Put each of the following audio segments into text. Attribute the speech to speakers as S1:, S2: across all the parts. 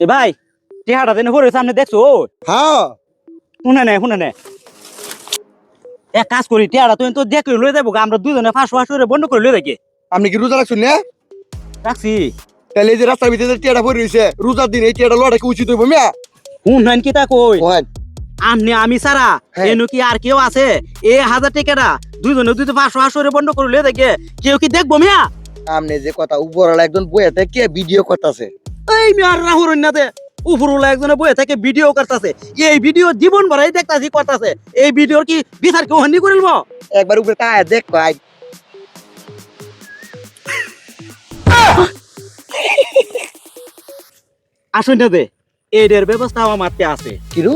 S1: এ ভাই টেহাটা দেনে পড়ে সামনে দেখছ?
S2: হ্যাঁ।
S1: শুনে নে শুনে নে। এক কাজ করি টেহাটা তুই তো দেখলে লয়ে যাব আমরা দুজনে ফাঁস ফাঁস করে বন্ধ করে লয়ে দেখি
S2: আপনি কি রোজা রাখছেন না?
S1: রাখছি।
S2: তাহলে এই যে রাস্তার ভিতরে টিয়াটা পড়ে রয়েছে রোজার দিন এই টিয়াটা লড়া কি উচিত হইব মিয়া?
S1: শুনেন কি তা কই? আমনি আমি সারা
S2: হ্যাঁ।
S1: এনু কি আর কেউ আছে? এ হাজার টাকাটা দুইজনে দুইতে পাঁচশো করে বন্ধ করে লয়ে দেখে কেউ কি দেখব মিয়া?
S2: আপনি যে কথা উপরওয়ালা একজন বইয়া থেকে ভিডিও করতেছে?
S1: এই মিয়ার রাহুর নাতে উপরওয়ালা একজনে বয়ে থেকে ভিডিও করতেছে। এই ভিডিও জীবন ভরাই দেখতাছি করতেছে। এই ভিডিওর কি বিচার কেউ হানি করিলব
S2: একবার উপরে তাই দেখ ভাই
S1: আসুন না দে এইটার ব্যবস্থা আমার মারতে আছে।
S2: কিরু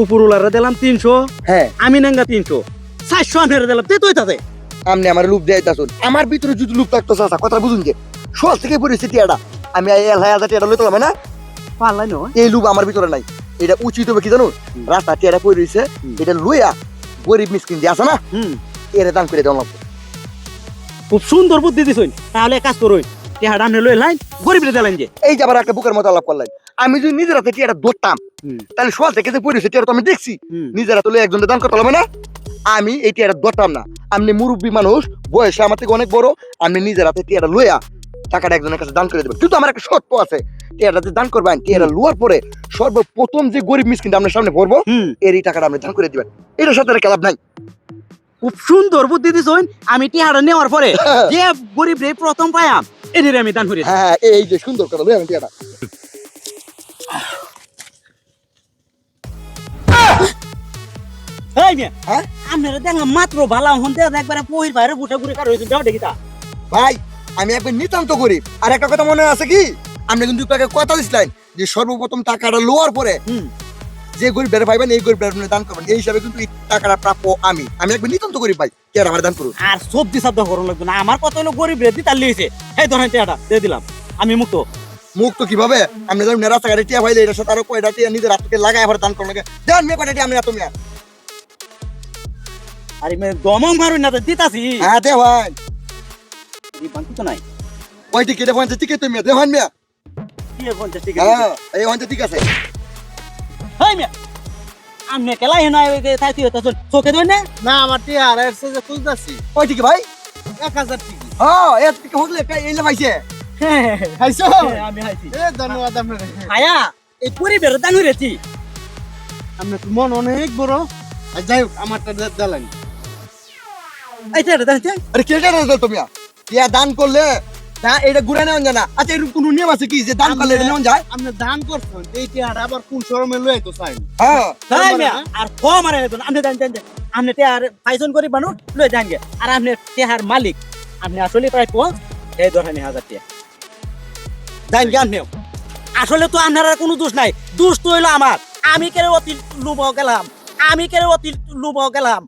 S1: উপরওয়ালারে দিলাম তিনশো
S2: হ্যাঁ।
S1: আমি নেঙ্গা তিনশো। চারশো আমি দিলাম তে তুই তাতে।
S2: আপনি আমার লুপ দিয়ে আমার ভিতরে যদি লুপ থাকতো চাচা কথা বুঝুন যে সস থেকে পড়েছে টিয়াটা। আমি এই এল হাজার টিয়াটা লইতে না?
S1: পারলাই নয়।
S2: এই লুপ আমার ভিতরে নাই। এটা উচিত হবে কি জানো? রাস্তা টিয়াটা পড়ে রয়েছে এটা লইয়া গরিব মিসকিন যে আছে না এর দান করে দেওয়া লাগবে।
S1: খুব সুন্দর বুদ্ধি দিছুন। তাহলে কাজ করুন টেহাটা আপনি লই লাইন গরিব দিলেন যে।
S2: এই যে আবার একটা বুকের মতো আলাপ করলেন। আমি যদি নিজের হাতে টিয়াটা ধরতাম তাহলে সকাল থেকে যে পড়েছে টিয়াটা তো আমি দেখছি। নিজের হাতে লইয়া একজনের দান করতে হবে না। আমি এই টিয়াটা ধরতাম না। আমি মুরব্বী মানুষ বয়সে আমার থেকে অনেক বড়। আমি নিজের হাতে টিয়াটা লইয়া টাকাটা একজনের কাছে দান করে দেবেন কিন্তু আমার একটা সত্য আছে। টিয়াটা যে দান করবেন টিয়াটা লোয়ার পরে সর্বপ্রথম যে গরিব মিসকিনটা আপনার সামনে পড়ব টাকাটা আপনি দান করে দিবেন। এটার সাথে লাভ নাই।
S1: খুব সুন্দর বুদ্ধি দিছুন আমি টেহাটা নেওয়ার পরে যে গরিব রে প্রথম পায়াম এদের আমি দান করি
S2: হ্যাঁ এই যে সুন্দর কথা টিয়াটা
S1: এই মিয়া
S2: হ্যাঁ?
S1: আপনারা দেখলাম মাত্র ভালা হন দেখ একবারে পহির বাইরে বুটা ঘুরে কার হয়েছে যাও দেখি
S2: ভাই আমি একবার নিতান্ত গরিব। আর একটা কথা মনে আছে কি? আপনি কিন্তু তাকে কথা দিছিলেন যে সর্বপ্রথম টাকাটা লোয়ার পরে যে গরিব বেড়ে পাইবেন এই গরিব বেড়ে দান করবেন। এই হিসাবে কিন্তু এই টাকাটা প্রাপ্য আমি। আমি একবার নিতান্ত গরিব ভাই। কে আমার দান করুন
S1: আর সবজি শব্দ করুন লাগবে না। আমার কথা হলো গরিব রে দিতার লিয়েছে। এই ধরেন টেহাটা দিয়ে দিলাম। আমি মুক্ত।
S2: মুখ তো কীভাবে? আপনি ধরেন রাস্তাঘাটে টিয়া ভাইলে এটার সাথে আরও কয়টা টিয়া নিজের হাতকে লাগাই আবার দান করলেন দেন মেয়ে কয়টা টিয়া আমি এত মেয়ে
S1: আরে মে দমম মারুন না তো দিতাছি।
S2: হ্যাঁ দে ভাই।
S1: এই বান্তি তো নাই।
S2: ওই তুমি দে ভাই মেয়ে।
S1: কি পঞ্চাশ টাকা
S2: হ্যাঁ এই ঠিক আছে।
S1: হেই মিয়া আমনে কেলাই হেনা চোখে ধরে না।
S3: না আমার খুঁজতেছি।
S2: ওই টিকি ভাই?
S3: এক হাজার টিকি।
S2: হ্যাঁ এই টিকি হলে এই পাইছে?
S3: খাইছো?
S1: আমি হাইছি
S3: এ ধন্যবাদ আপনার
S1: আয়া এই পরিবের দান হইরেছি
S3: আপনার তো মন অনেক বড়। আর যাই হোক আমারটা দিলেন
S1: এইটা দান
S2: আরে কেটে রেজাল্ট তুমি টিয়া দান করলে তা এটা ঘুরে নেওয়া যায় না। আচ্ছা এরকম কোনো নিয়ম আছে কি যে দান করলে এটা নেওয়া যায়?
S3: আপনি দান করছেন এই টিয়ার আবার কোন শরমে লয়ে তো চাই
S2: হ্যাঁ।
S1: তাই মিয়া আর ক মারে হেতন আপনি জান আপনি আর করি বানু লই যান আর আপনি আর মালিক আপনি আসলে প্রায় পৌঁছ এই ধরনের হাজার টিয়া। জান গে আসলে তো আপনার আর কোনো দোষ নাই। দোষ তো হইল আমার। আমি কেন অতি লুব গেলাম? আমি কেন অতি লুব গেলাম?